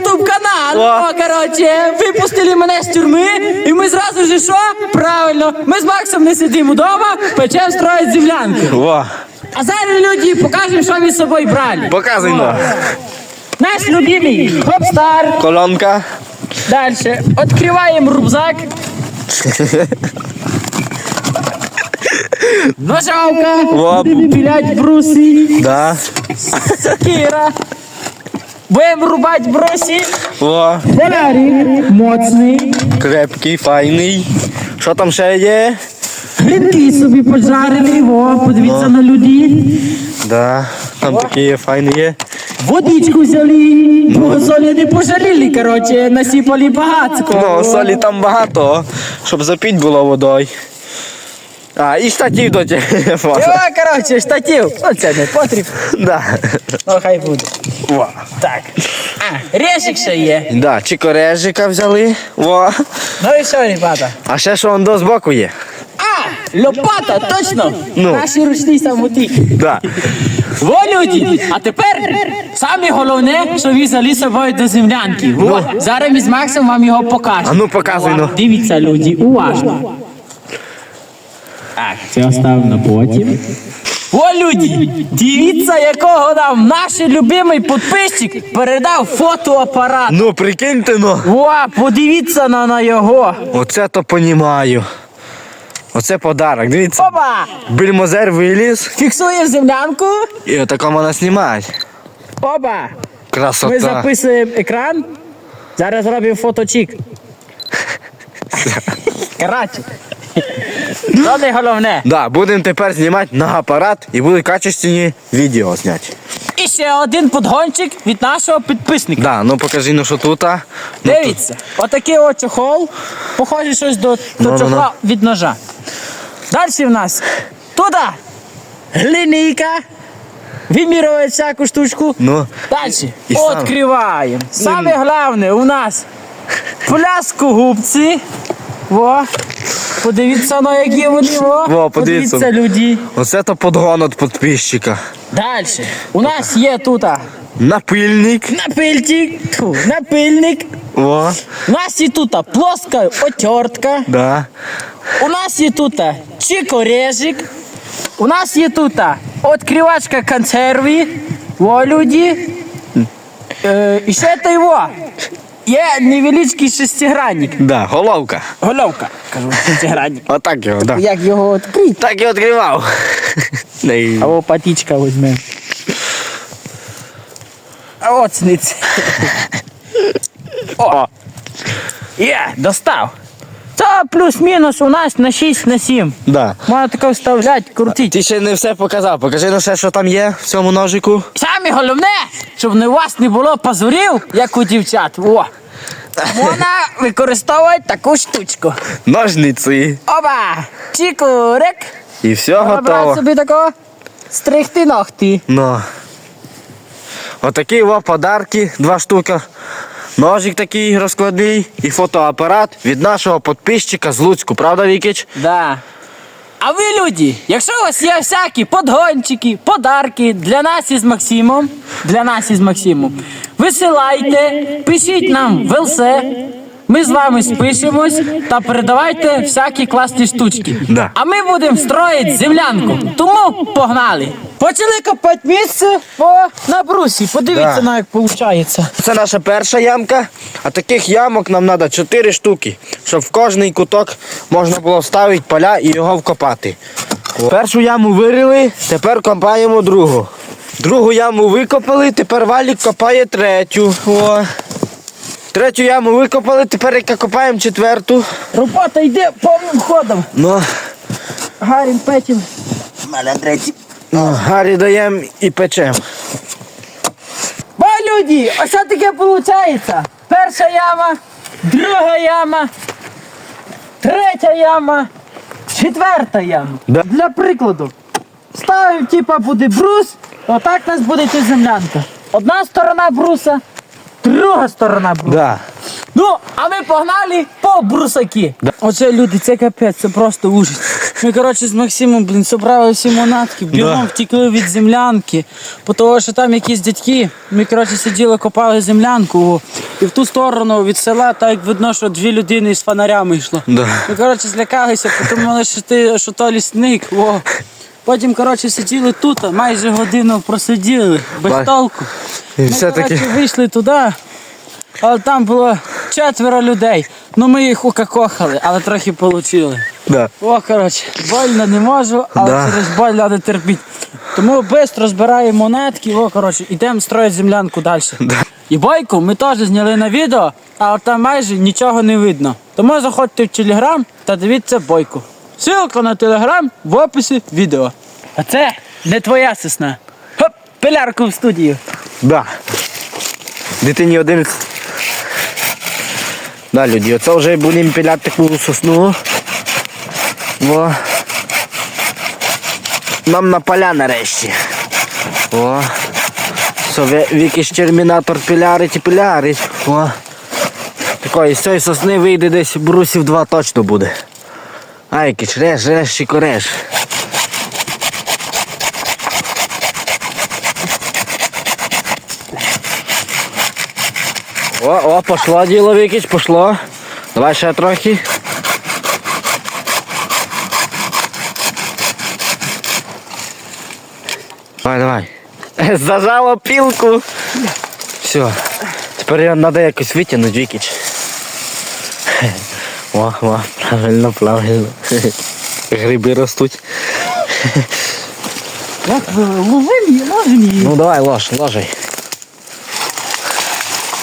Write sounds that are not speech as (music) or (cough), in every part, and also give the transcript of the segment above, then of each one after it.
ютуб канал. О. Коротше, випустили мене з тюрми, і ми зразу же що? Правильно, ми з Максом не сидимо вдома, печем строїть землянку. Во, А зараз люди покажемо, що ми з собою брали. показуй ну. Наш любимий хопстар. Колонка. Дальше. Открываем рюкзак. Ножовка. Во. Бруси. Да. Сокира. Будем рубать бруси. Во. Фонарик. Моцний. Крепкий, файний. Що там ще є? Грибки собі поджарили. О, подивіться на людей. Да. Там такі є, файні є. Водичку взяли. Бо солі не пожаліли, короче, насипали багатсько. Ну, солі там багато, щоб запіть було водою. А, і штатів до телефона. (laughs) О, короче, штатив. Оце не потріб. Да. Ну, хай буде. Во. Так. А, решик ще є. Да, чикорежика взяли. Во. Ну і що, ребята? А ще що он до збоку є. А, лопата, точно. Ну. Наші ручні самоті. Да. Во, люди, а тепер саме головне, що ви взяли з собою до землянки. Во, зараз ми з Максом вам його покажемо. А ну показуй, ну. Дивіться, люди, уважно. Так, це оставимо на потім. О, люди, дивіться, якого нам наш любимий підписчик передав фотоапарат. Ну, прикиньте, ну. О, подивіться на, на його. Оце то понімаю. Оце подарок. Дивіться. Опа! Більмозер виліз. Фіксуємо землянку. І отако вона знімати. Опа! Красота. Ми записуємо екран. Зараз робимо фоточік. (laughs) Коротше. Не головне. Да, будемо тепер знімати на апарат і будуть качественні відео зняти. І ще один подгончик від нашого підписника. Да, ну покажи, ну що тут. а. Ну, тут. Дивіться, отакий от чохол. Похоже щось до, до Ну-ну-ну. чохла від ножа. Далі в нас туди глинійка. Вимірює всяку штучку. Ну. Далі. І сам. Відкриваємо. Саме головне у нас пляску губці. Во. Подивіться на які вони. Во. Во, подивіться. подивіться люди. Оце то подгон від підписчика. Далі. У нас є тут Напильник. напильник. Тьфу, напильник. О, У нас є тут плоска отертка. да. У нас є тут чикорежик. У нас є тут відкривачка консерви. Во, люди. Е, і ще то його. Є невеличкий шестигранник. Да, головка. Головка, кажу, шестигранник. (laughs) Отак його, так. Як його відкрити? Так і відкривав. (laughs) А о, патічка візьмемо. А от сниць. (laughs) О! Є, достав. Це плюс-мінус у нас на 6 на 7. Да. Можна таке вставляти, крутити. Ти ще не все показав. Покажи ну ще, що там є в цьому ножику. Саме головне, щоб не у вас не було пазурів, як у дівчат. О! Можна використовувати таку штучку. Ножниці. Оба! Чікурик. І все брати готово. собі тако стригти ногті. Ну. Отакі о подарки, два штуки. Ножик такий розкладний і фотоапарат від нашого підписчика з Луцьку. Правда, Вікич? Да. А ви, люди, якщо у вас є всякі подгончики, подарки для нас із Максимом, для нас із Максимом, висилайте, пишіть нам в ЛС, ми з вами спишемось та передавайте всякі класні штучки. Да. А ми будемо строїти землянку. Тому погнали. Почали копати місце по на брусі. Подивіться Да. на як виходить. Це наша перша ямка, а таких ямок нам треба 4 штуки, щоб в кожний куток можна було вставити поля і його вкопати. Першу яму вирили, тепер копаємо другу. Другу яму викопали, тепер валік копає третю. О. Третю яму викопали, тепер яка копаємо четверту. Робота йде повним ходом. Ну, Гарін петім. У мене третій. Ну гарі даємо і печемо. Бо люди, ось що таке виходить. Перша яма, друга яма, третя яма, четверта яма. Да. Для прикладу. Ставимо, типа, буде брус, отак у нас буде ця землянка. Одна сторона бруса, друга сторона бруса. Да. Ну, а ми погнали по брусаки. Да. Оце люди, це капець, це просто ужас. Ми, коротше, з Максимом, блін, собрали всі монатки, бігом Да. втекли від землянки. По того, що там якісь дядьки, ми, коротше, сиділи, копали землянку. І в ту сторону від села, так видно, що дві людини з фонарями йшло. Да. Ми, коротше, злякалися, подумали, що ти що то лісник. О. Потім, коротше, сиділи тут, майже годину просиділи, без толку. Ми, коротше, вийшли туди, але там було четверо людей. Ну ми їх укакохали, але трохи получили. Да. О, коротше, больно не можу, але Да. через боль треба терпіти. Тому швидко збираємо монетки, о, коротше, йдемо строїти землянку далі. І бойку ми теж зняли на відео, але там майже нічого не видно. Тому заходьте в телеграм та дивіться бойку. Ссылка на телеграм в описі відео. А це не твоя сосна. Хоп, пилярку в студію. Да. Дитині 11. Да, люди, оце вже будемо піляти таку сосну. Во. Нам на поля нарешті. О. Що, ві- якийсь термінатор пілярить і пілярить. О. Такої, з цієї сосни вийде десь брусів два точно буде. Ай, якийсь реш, реш, чикореш. О, о, пошло діло Вікіч, пошло. Давай ще трохи. Давай, давай. (laughs) Зажало пілку. Все. Тепер його треба якось витягнути, Вікіч. (laughs) О, о, правильно, правильно. (laughs) Гриби ростуть. Як ви ловили, ложені. Ну давай, лож, ложай.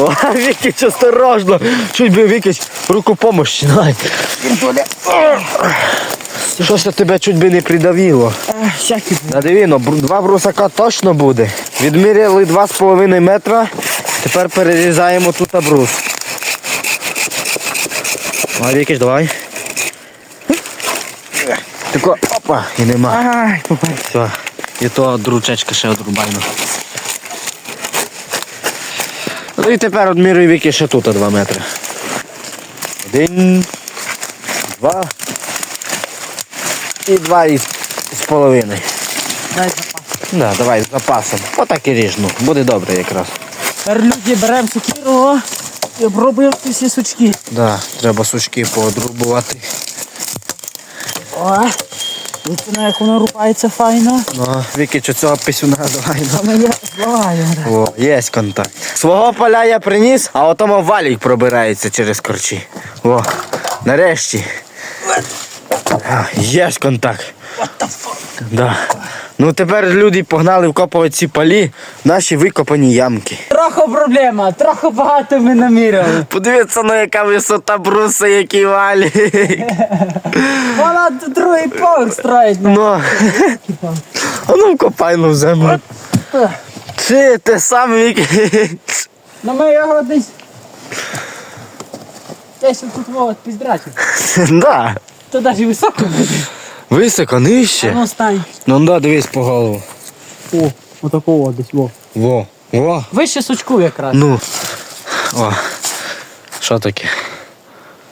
О, (laughs) Вікіч, осторожно. Чуть би Вікіч руку помощі, давай. Щось тебе чуть би не придавило. Всякі На два брусака точно буде. Відміряли 2,5 метра. Тепер перерізаємо тут брус. А Вікіч, давай. Тако, опа, і нема. Все. І то дручечка ще одрубайно. Ну і тепер одмірюй віки ще тут 2 метри. Один, два. І два із, з половиною. Дай запас. Да, давай з запасом. Отак і ріж, ну, буде добре якраз. Тепер люди беремо сокиру і обробуємо всі сучки. Да, треба сучки поодрубувати. О, Дивіться, як воно рубається файно. Ну, Віки, що цього писюна давай. ну. А ми я злагаю. О, є контакт. Свого поля я приніс, а отому валік пробирається через корчі. О, нарешті. А, Є контакт. Да. Ну тепер люди погнали вкопувати ці полі в наші викопані ямки. Трохи проблема, трохи багато ми наміряли. (laughs) Подивіться, ну яка висота бруса, який валік. (laughs) Вона тут другий поверх строїть. Ну. (laughs) А ну вкопай ну в землю. Чи те саме Віки? Ну ми його десь. Десь тут вот піздрачив. Да. То навіть високо буде. Високо, нижче. ну стань. Ну да, дивись по голову. О, отакого десь, во. Во, во. Вище сучку якраз. Ну. О. Що таке?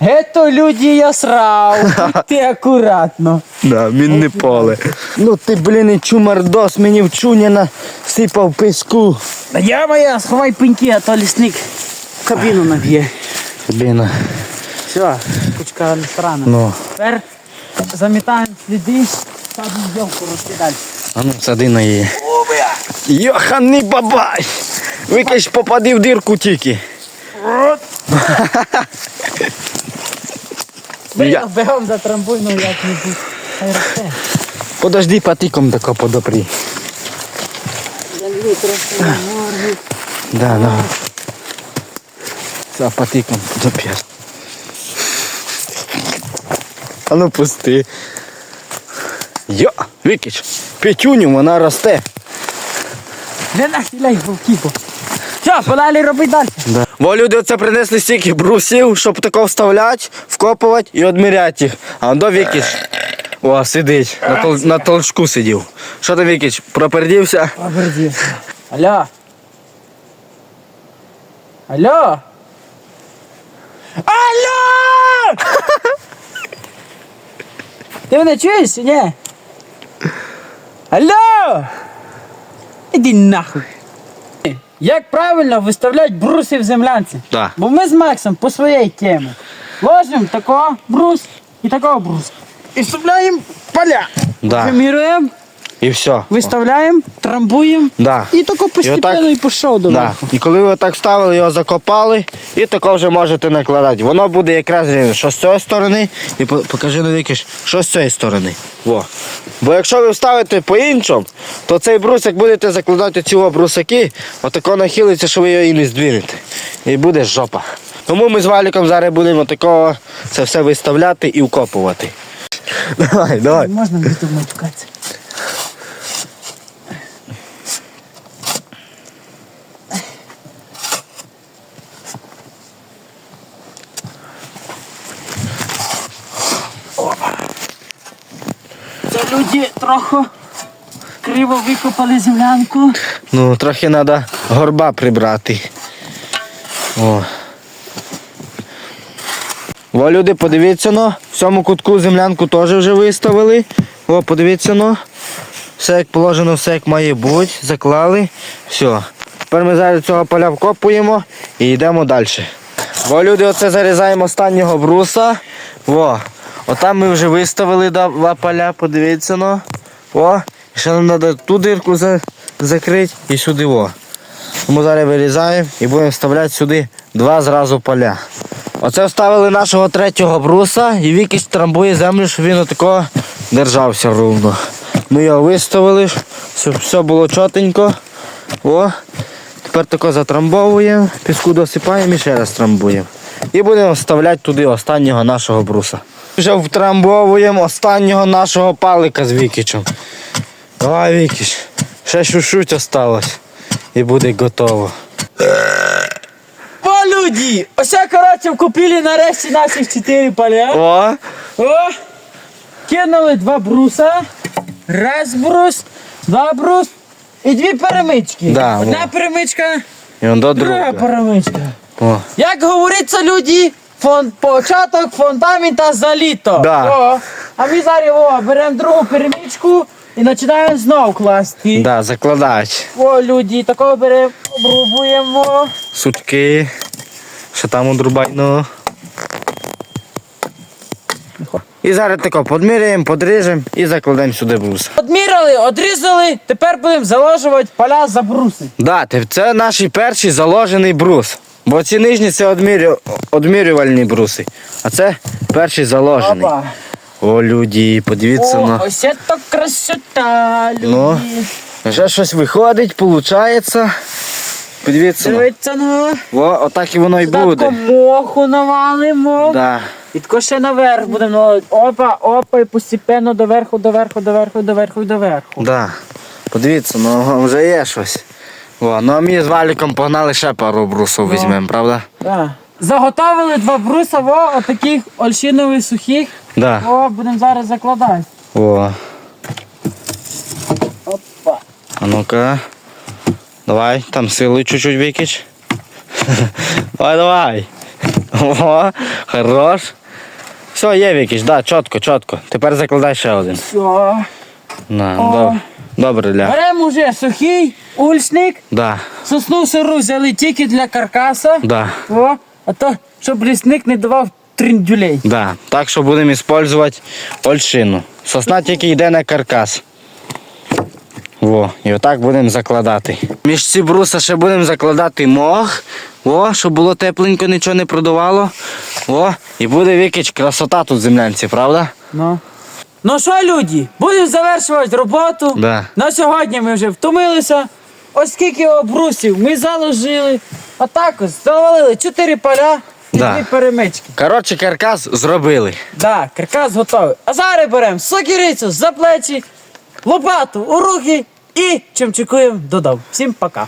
Ето люди я срав. (laughs) Ти акуратно. Да, мінне поле. Ну ти, блін, і чумардос, мені в чуня насипав піску. Я моя, сховай пеньки, а то лісник кабіну наб'є. Блін, Все, кучка ресторана. ну. Тепер замітаємо сліди, садимо зйомку розкидати. А ну, сади на її. Йоханий бабай! Викаш попади в дирку тільки. (laughs) Я- Бегом за трамбуйну як-небудь. Хай росте. Подожди, патиком тако подопри. Морги. Да, да. За патиком подопір. А ну пусти. Йо, Вікіч, петюню, вона росте. Не нахиляй волкіпо. Все, подалі роби далі. Да. Бо люди оце принесли стільки брусів, щоб тако вставляти, вкопувати і одміряти їх. А он до Вікіч. О, сидить. На, тол- на толчку сидів. Що там Вікіч, пропердівся? Обердівся. Алло. Алло. (laughs) Алло! Ти мене чуєш? Ні. Алло! Іди нахуй. Як правильно виставляти бруси в землянці? Да. Бо ми з Максом по своїй темі. Ложимо такого брус і такого брус. І вставляємо поля. Да. Приміруємо, І все. виставляємо, трамбуємо. Да. І тако постепенно і, пішов до Да. І коли ви так ставили, його закопали, і тако вже можете накладати. Воно буде якраз що з цієї сторони, і покажи на вікиш, що з цієї сторони. Во. Бо якщо ви вставите по-іншому, то цей брусик будете закладати ці брусаки, отако нахилиться, що ви його і не здвинете. І буде жопа. Тому ми з валіком зараз будемо такого це все виставляти і вкопувати. (laughs) Давай, давай. Можна мені тут люди трохи криво викопали землянку. Ну, трохи треба горба прибрати. О. О, люди, подивіться но. В цьому кутку землянку теж вже виставили. О, подивіться но. Все як положено, все як має бути. Заклали. Все. Тепер ми зараз цього поля вкопуємо і йдемо далі. О, люди, оце зарізаємо останнього бруса. О, отам ми вже виставили два- поля, подивіться но. О, ще нам треба ту дирку за- закрити і сюди. О. Тому зараз вирізаємо і будемо вставляти сюди два зразу поля. Оце вставили нашого третього бруса і Вікіч трамбує землю, щоб він отако держався ровно. Ми його виставили, щоб все було чотенько. О, тепер тако затрамбовуємо, піску досипаємо і ще раз трамбуємо. І будемо вставляти туди останнього нашого бруса. Вже втрамбовуємо останнього нашого палика з Вікічем. Давай, Вікіч, ще чуть-чуть осталось і буде готово. О, люди! Ось коротше вкупили нарешті наших чотири поля. О, О! Кинули два бруса. Раз брус, два брус і дві перемички. Да, Одна во. перемичка, і он до друга друга. перемичка. О. Як говориться люди, фон, початок фундамента заліто. Да. О, а ми зараз о, беремо другу перемичку і починаємо знову класти. Да, закладач. О, люди, такого беремо, обрубуємо. Сучки. Що там одрубайно. І зараз тако подміряємо, подріжемо і закладемо сюди брус. Одміряли, одрізали, тепер будемо заложувати поля за бруси. Да, це наш перший заложений брус. Бо ці нижні це одмірю... одмірювальні бруси. А це перший заложений. Опа. О, люди, подивіться О, на. ось це так красота, люди. Ну. Вже щось виходить, виходить. Подивіться. Дивіться на. О, отак і воно і буде. моху навалимо. Да. І тако ще наверх будемо. Опа, опа, і постепенно доверху, доверху, доверху, доверху, доверху. Да. Подивіться, ну вже є щось. О, ну а ми з валіком погнали ще пару брусів візьмемо, правда? Да. Заготовили два бруса, во, отаких ольшинових сухих. Да. О, будемо зараз закладати. О, Опа. а ну-ка. Давай, там сили чуть-чуть викич. (laughs) давай, давай. О, хорош. Все, є викич, да, чітко, чітко. Тепер закладай ще один. Все. На, доб- Добре, ля. Беремо вже сухий ульшник. Да, Сосну сиру взяли тільки для каркаса. да, О, а то, щоб лісник не давав триндюлей. да. Так що будемо використовувати ольшину. Сосна тільки йде на каркас. Во, і отак будемо закладати. Між ці бруса ще будемо закладати мох. О, щоб було тепленько, нічого не продувало. О, і буде викич красота тут в землянці, правда? Ну. Ну що, люди, будемо завершувати роботу. Да. На сьогодні ми вже втомилися. Ось скільки обрусів ми заложили. А так ось завалили чотири поля і Да. дві перемички. Коротше, каркас зробили. Да, каркас готовий. А зараз беремо сокирицю за плечі, лопату у руки і чимчикуємо додому. Всім пока.